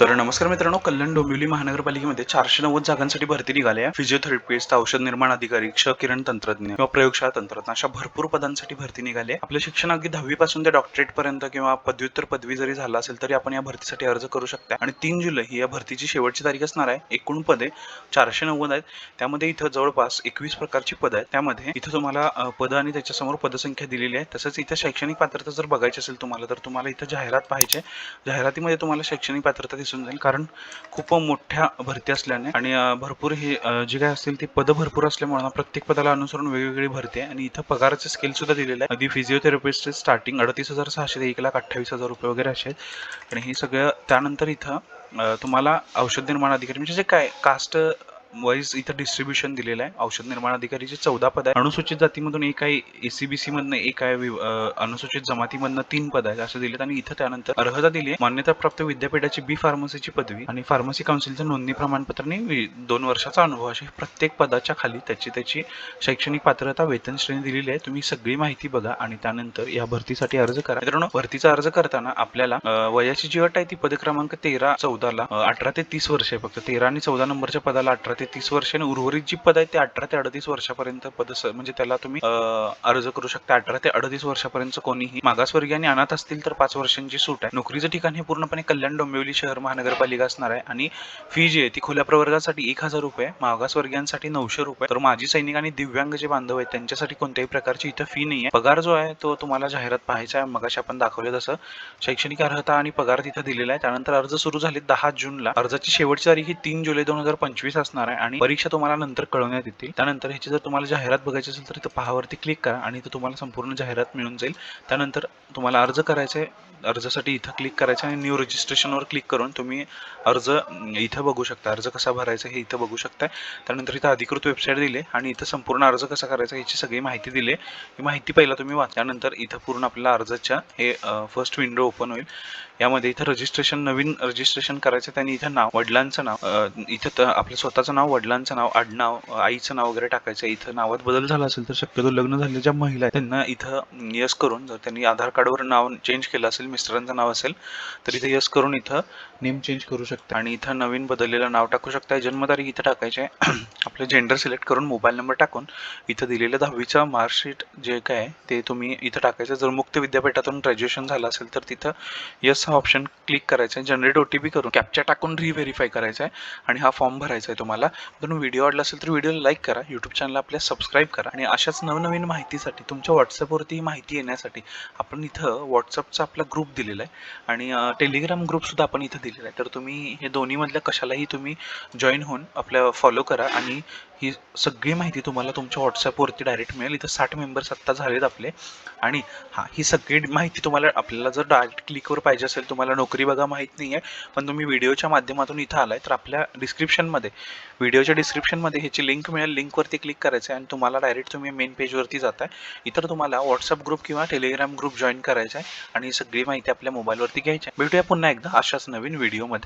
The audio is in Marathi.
तर नमस्कार मित्रांनो कल्याण डोंबिवली महानगरपालिकेमध्ये चारशे नव्वद जागांसाठी भरती निघाली आहे. फिजिओथेरपिस्ट औषध निर्माण अधिकारी क्ष किरण तंत्रज्ञ किंवा प्रयोगशाळा तंत्रज्ञ अशा भरपूर पदांसाठी भरती निघाली आहे. आपलं शिक्षण अगदी दहावी पासून ते डॉक्टरेट पर्यंत किंवा पदव्युत्तर पदवी जरी झाला असेल तरी आपण या भरतीसाठी अर्ज करू शकता. आणि तीन जुलै ही या भरतीची शेवटची तारीख असणार आहे. एकूण पदे चारशे नव्वद आहेत. त्यामध्ये इथं जवळपास एकवीस प्रकारची पदं आहेत. त्यामध्ये इथं तुम्हाला पद आणि त्याच्यासमोर पदसंख्या दिलेली आहे. तसंच इथं शैक्षणिक पात्रता जर बघायची असेल तुम्हाला तर तुम्हाला इथं जाहिरात पाहिजे. जाहिरातीमध्ये तुम्हाला शैक्षणिक पात्रता दिसून जाईल. कारण खूप मोठ्या भरती असल्याने आणि भरपूर ही जे जी काय असतील ती पदं भरपूर असल्यामुळे प्रत्येक पदाला अनुसरून वेगवेगळी भरती आहे. आणि इथं पगाराचे स्केल सुद्धा दिलेलं आहे आधी फिजिओथेरपिस्ट स्टार्टिंग अडतीस हजार सहाशे ते एक लाख अठ्ठावीस हजार रुपये वगैरे असे आहेत. आणि हे सगळं त्यानंतर इथं तुम्हाला औषध निर्माण अधिकारी म्हणजे जे काय कास्ट वाईज इथं डिस्ट्रीब्युशन दिलेलं आहे. औषध निर्माण अधिकारीचे चौदा पद आहे अनुसूचित जातीमधून एक आहे एसीबीसी मधनं एक आहे अनुसूचित जमातीमधनं तीन पद आहेत असं दिलेत. आणि इथं त्यानंतर अर्हता दिली आहे. मान्यताप्राप्त विद्यापीठाची बी फार्मसीची पदवी आणि फार्मसी काउन्सिलचं नोंदणी प्रमाणपत्र आणि दोन वर्षाचा अनुभव असे प्रत्येक पदाच्या खाली त्याची त्याची शैक्षणिक पात्रता वेतन श्रेणी दिलेली आहे. तुम्ही सगळी माहिती बघा आणि त्यानंतर या भरतीसाठी अर्ज करा. मित्रांनो भरतीचा अर्ज करताना आपल्याला वयाची जी अट आहे ती पद क्रमांक तेरा चौदाला अठरा ते तीस वर्ष आहे फक्त. तेरा आणि चौदा नंबरच्या पदाला अठरा ते तीस वर्ष आणि उर्वरित जी पद आहे ते अठरा ते अडतीस वर्षापर्यंत पद म्हणजे त्याला तुम्ही अर्ज करू शकता. अठरा ते अडतीस वर्षापर्यंत कोणीही मागासवर्गीय आणि अनाथ असतील तर पाच वर्षांची सूट आहे. नोकरीचं ठिकाण हे पूर्णपणे कल्याण डोंबिवली शहर महानगरपालिका असणार आहे आणि फी जी आहे ती खुल्या प्रवर्गासाठी एक हजार रुपये मागासवर्गीयांसाठी नऊशे रुपये. तर माजी सैनिक आणि दिव्यांग जे बांधव आहेत त्यांच्यासाठी कोणत्याही प्रकारची इथं फी नाही आहे पगार जो आहे तो तुम्हाला जाहिरात पाहायचा आहे. मगाशी आपण दाखवलं तसं शैक्षणिक अर्हता आणि पगार तिथं दिलेला आहे. त्यानंतर अर्ज सुरू झाले दहा जूनला. अर्जाची शेवटची तारीख ही तीन जुलै दोन हजार पंचवीस असणार आहे. आणि परीक्षा तुम्हाला नंतर कळवण्यात येतील. त्यानंतर ह्याची जर तुम्हाला जाहिरात बघायची असेल तर इथं पहावरती क्लिक करा आणि इथं तुम्हाला संपूर्ण जाहिरात मिळून जाईल. त्यानंतर तुम्हाला अर्ज करायचा आहे अर्जासाठी इथं क्लिक करायचं आणि न्यू रजिस्ट्रेशनवर क्लिक करून तुम्ही अर्ज इथं बघू शकता. अर्ज कसा भरायचा हे इथं बघू शकता. त्यानंतर इथं अधिकृत वेबसाईट दिली आणि इथं संपूर्ण अर्ज कसा करायचा याची सगळी माहिती दिली. आहे ही माहिती पहिला तुम्ही वाचल्यानंतर इथं पूर्ण आपल्याला अर्जाच्या हे फर्स्ट विंडो ओपन होईल. यामध्ये इथं रजिस्ट्रेशन नवीन रजिस्ट्रेशन करायचं त्याने इथं नाव वडिलांचं नाव इथं आपलं स्वतःचं नाव वडिलांचं नाव आडनाव आईचं नाव वगैरे टाकायचं इथं नावात बदल झाला असेल तर शक्यतो लग्न झालेल्या ज्या महिला आहेत त्यांना इथं यस करून जर त्यांनी आधार कार्डवर नाव चेंज केलं असेल मिस्टरांचं नाव असेल तर इथे यस करून इथं नेम चेंज करू शकता. आणि इथं नवीन बदललेलं नाव टाकू शकता. जन्मतारीख इथं टाकायचे आपलं जेंडर सिलेक्ट करून मोबाईल नंबर टाकून इथं दिलेलं दहावीचं मार्कशीट जे काय आहे ते तुम्ही इथं टाकायचं. जर मुक्त विद्यापीठातून ग्रॅज्युएशन झालं असेल तर तिथं यस हा ऑप्शन क्लिक करायचा आहे. जनरेट ओ टी पी करून कॅप्चा टाकून रिव्हेरीफाय करायचा आहे. आणि हा फॉर्म भरायचा आहे तुम्हाला. तुम्ही व्हिडिओ आवडला असेल तर व्हिडिओला लाईक करा. यूट्यूब चॅनल आपल्या सबस्क्राईब करा. आणि अशाच नवनवीन माहितीसाठी तुमच्या व्हॉट्सअपवरती ही माहिती येण्यासाठी आपण इथं व्हॉट्सअपचा आपला ग्रुप दिलेला आहे. आणि टेलिग्राम ग्रुपसुद्धा आपण इथं दिलेला आहे. तर तुम्ही हे दोन्हीमधल्या कशालाही तुम्ही जॉईन होऊन आपल्या फॉलो करा आणि ही सगळी माहिती तुम्हाला तुमच्या व्हॉट्सअपवरती डायरेक्ट मिळेल. इथं साठ मेंबर्स आत्ता झालेत आपले. आणि हां ही सगळी माहिती तुम्हाला आपल्याला जर डायरेक्ट क्लिकवर पाहिजे असेल तुम्हाला नोकरी बघा माहीत नाही आहे पण तुम्ही व्हिडिओच्या माध्यमातून इथं आलाय तर आपल्या डिस्क्रिप्शनमध्ये व्हिडिओच्या डिस्क्रिप्शनमध्ये ह्याची लिंक मिळेल. लिंकवरती क्लिक करायचं आहे आणि तुम्हाला डायरेक्ट तुम्ही मेन पेजवरती जाताय. इतर तुम्हाला व्हॉट्सअप ग्रुप किंवा टेलिग्राम ग्रुप जॉईन करायचा आहे आणि ही सगळी माहिती आपल्या मोबाईलवरती घ्यायची आहे. भेटूया पुन्हा एकदा अशाच नवीन व्हिडिओमध्ये